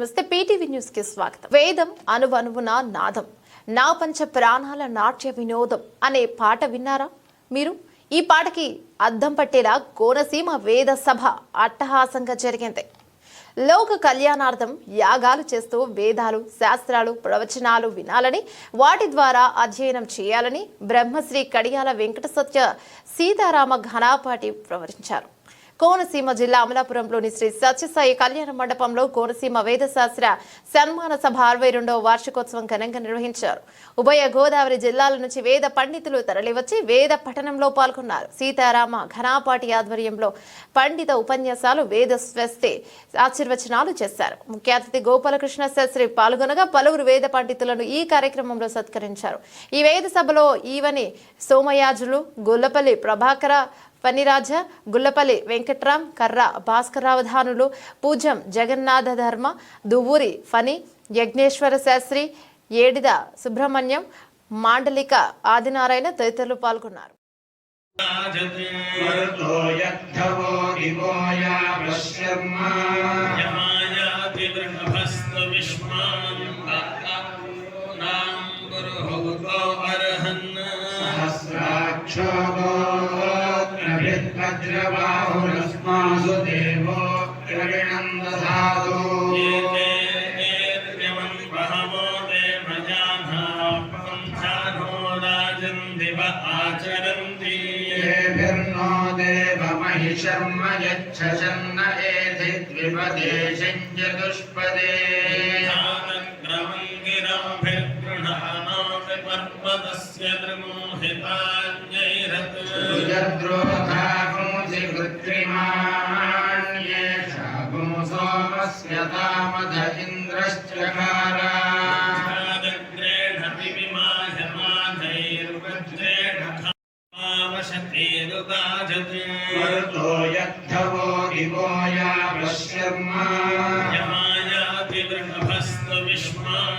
నమస్తే పీటీవీ న్యూస్కి స్వాగతం. వేదం అనువనువున నాదం. నా పంచ ప్రాణాల నాట్య వినోదం అనే పాట విన్నారా మీరు? ఈ పాటకి అద్దం పట్టేలా కోనసీమ వేద సభ అట్టహాసంగా జరిగింది. లోక కళ్యాణార్థం యాగాలు చేస్తూ వేదాలు శాస్త్రాలు ప్రవచనాలు వినాలని వాటి ద్వారా అధ్యయనం చేయాలని బ్రహ్మశ్రీ కడియాల వెంకట సత్య సీతారామ ఘనాపాటి ప్రవచించారు. కోనసీమ జిల్లా అమలాపురంలోని శ్రీ సత్యసాయి కళ్యాణ మండపంలో కోనసీమ వేదశాస్త్ర సన్మాన సభ అరవై రెండవ వార్షికోత్సవం ఘనంగా నిర్వహించారు. ఉభయ గోదావరి జిల్లాల నుంచి వేద పండితులు తరలివచ్చి వేద పఠనంలో పాల్గొన్నారు. సీతారామ ఘనాపాటి ఆధ్వర్యంలో పండిత ఉపన్యాసాలు వేద స్వస్తి ఆశీర్వచనాలు చేశారు. ముఖ్య అతిథి గోపాలకృష్ణ శాస్త్రి పాల్గొనగా పలువురు వేద పండితులను ఈ కార్యక్రమంలో సత్కరించారు. ఈ వేద సభలో ఈవని సోమయాజులు గొల్లపల్లి ప్రభాకర పన్నిరాజ గుల్లపల్లి వెంకట్రామ్ కర్ర భాస్కరావధానులు పూజం జగన్నాథ ధర్మ దువ్వూరి ఫణి యజ్ఞేశ్వర శాస్త్రి ఏడిద సుబ్రహ్మణ్యం మాండలిక ఆదినారాయణ తదితరులు పాల్గొన్నారు. క్షోభ हृत्पद्रबाहुरस्मासु देवो प्रविणन्दधातु बहवो देवजाघोराजन्दिव आचरन्ति। येभिर्नो देवमहिशर्म यच्छन्न एधिद्विपदेशं चतुष्पदे पर्वतस्य त्रिमोहितान्यैरत् सुजद्रोधागुंसि कृत्रिमाण्येषा गुंसोमस्य तामध इन्द्रश्चकारा मरुतो यद्धवो दिवो या पश्यर्मा सहस्राक्षो गोत्रभिद्वज्रबाहुरस्मासु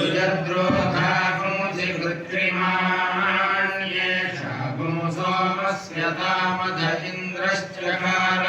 सुजद्रोधागुंसि कृत्रिमाण्येषा गुंसोमस्य तामध इन्द्रश्चकार